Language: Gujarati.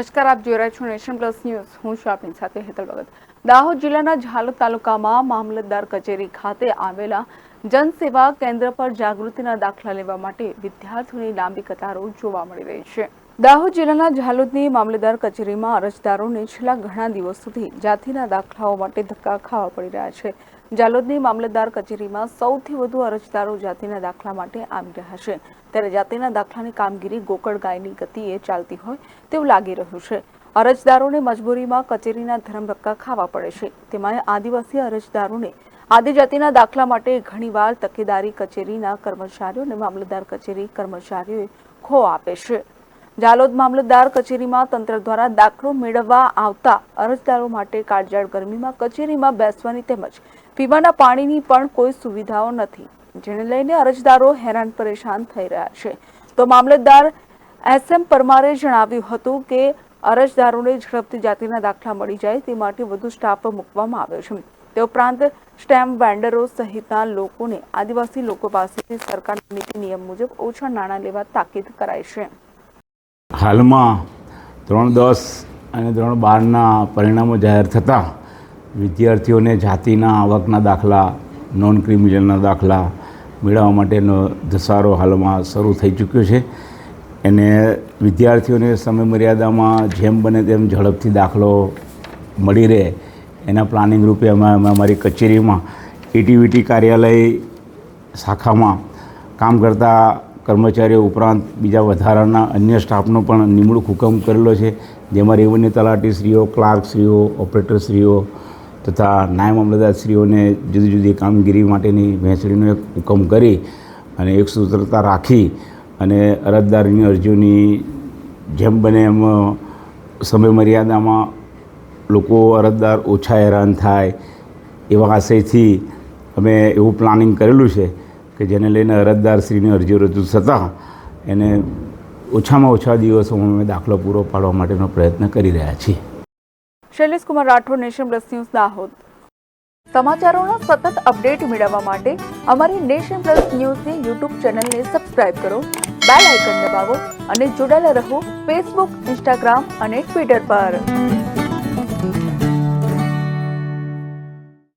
નમસ્કાર, આપ જોઈ રહ્યા છો નેશન પ્લસ ન્યૂઝ. હું છું આપની સાથે હેતલ ભગત. દાહોદ જિલ્લાના ઝાલોદ તાલુકામાં મામલતદાર કચેરી ખાતે આવેલા જનસેવા કેન્દ્ર પર જાગૃતિના દાખલા લેવા માટે વિદ્યાર્થીઓની લાંબી કતારો જોવા મળી રહી છે. દાહોદ જિલ્લાના ઝાલોદની મામલતદાર કચેરીમાં અરજદારોને છેલ્લા ઘણા દિવસોથી જાતિના દાખલાઓ માટે ધક્કા ખાવા પડી રહ્યા છે. જાલોદની મામલતદાર કચેરીમાં સૌથી વધુ અરજદારો જાતિના દાખલા માટે આવી રહ્યા છે. ત્યારે જાતિના દાખલાની કામગીરી ગોકળ ગાયની ગતિએ ચાલતી હોય તેવું લાગી રહ્યું છે. અરજદારોને મજબૂરીમાં કચેરીના ધરમધક્કા ખાવા પડે છે. તેમાં આદિવાસી અરજદારોને આદિજાતિના દાખલા માટે ઘણીવાર તકેદારી કચેરીના કર્મચારીઓ અને મામલતદાર કચેરી કર્મચારીઓએ ખો આપે છે. જાલોદ મામલતદાર કચેરીમાં તંત્ર દ્વારા દાખલો મેળવવા આવતા અરજદારો માટે કાળજાળ ગરમીમાં કચેરીમાં બેસવાની તેમજ પીવાના પાણીની પણ કોઈ સુવિધાઓ નથી. જેને લઈને અરજદારો હેરાન પરેશાન થઈ રહ્યા છે. તો મામલતદાર એસ એમ પરમારે જણાવ્યું હતું કે અરજદારોને ઝડપથી જાતિના દાખલા મળી જાય તે માટે વધુ સ્ટાફ મૂકવામાં આવ્યો છે. તે ઉપરાંત સ્ટેમ્પ વેન્ડરો સહિતના લોકોને આદિવાસી લોકો પાસેથી સરકારની નીતિ નિયમ મુજબ ઓછા નાણાં લેવા તાકીદ કરાઈ છે. હાલમાં ધોરણ દસ અને ધોરણ બારના પરિણામો જાહેર થતાં વિદ્યાર્થીઓને જાતિના આવકના દાખલા નોન ક્રિમિનલના દાખલા મેળવવા માટેનો ધસારો હાલમાં શરૂ થઈ ચૂક્યો છે. એને વિદ્યાર્થીઓને સમય મર્યાદામાં જેમ બને તેમ ઝડપથી દાખલો મળી રહે. એના પ્લાનિંગ રૂપે અમે અમારી કચેરીમાં એટીવીટી કાર્યાલય શાખામાં કામ કરતા કર્મચારીઓ ઉપરાંત બીજા વધારાના અન્ય સ્ટાફનો પણ નિમણૂક હુકમ કરેલો છે, જેમાં રેવન્યુ તલાટીશ્રીઓ, ક્લાર્કશ્રીઓ, ઓપરેટરશ્રીઓ તથા નાયબ અમલદારશ્રીઓને જુદી જુદી કામગીરી માટેની વહેંચણીનો એક હુકમ કરી અને એક સૂત્રતા રાખી અને અરજદારની અરજીઓની જેમ બને એમ સમય મર્યાદામાં લોકો અરજદાર ઓછા હેરાન થાય એવા આશયથી અમે એવું પ્લાનિંગ કરેલું છે કે જેને લઈને અરજદારશ્રીની અરજીઓ રજૂ થતાં એને ઓછામાં ઓછા દિવસોમાં અમે દાખલો પૂરો પાડવા માટેનો પ્રયત્ન કરી રહ્યા છીએ. Shailesh Kumar Rathod, Nation Plus News Dahod. સમાચારોનો સતત અપડેટ મેળવવા માટે અમારી નેશન પ્લસ ન્યૂઝની યુટ્યુબ ચેનલને સબસ્ક્રાઇબ કરો, બેલ આઇકન દબાવો અને જોડાયેલા રહો ફેસબુક, ઇન્સ્ટાગ્રામ અને ટ્વિટર પર.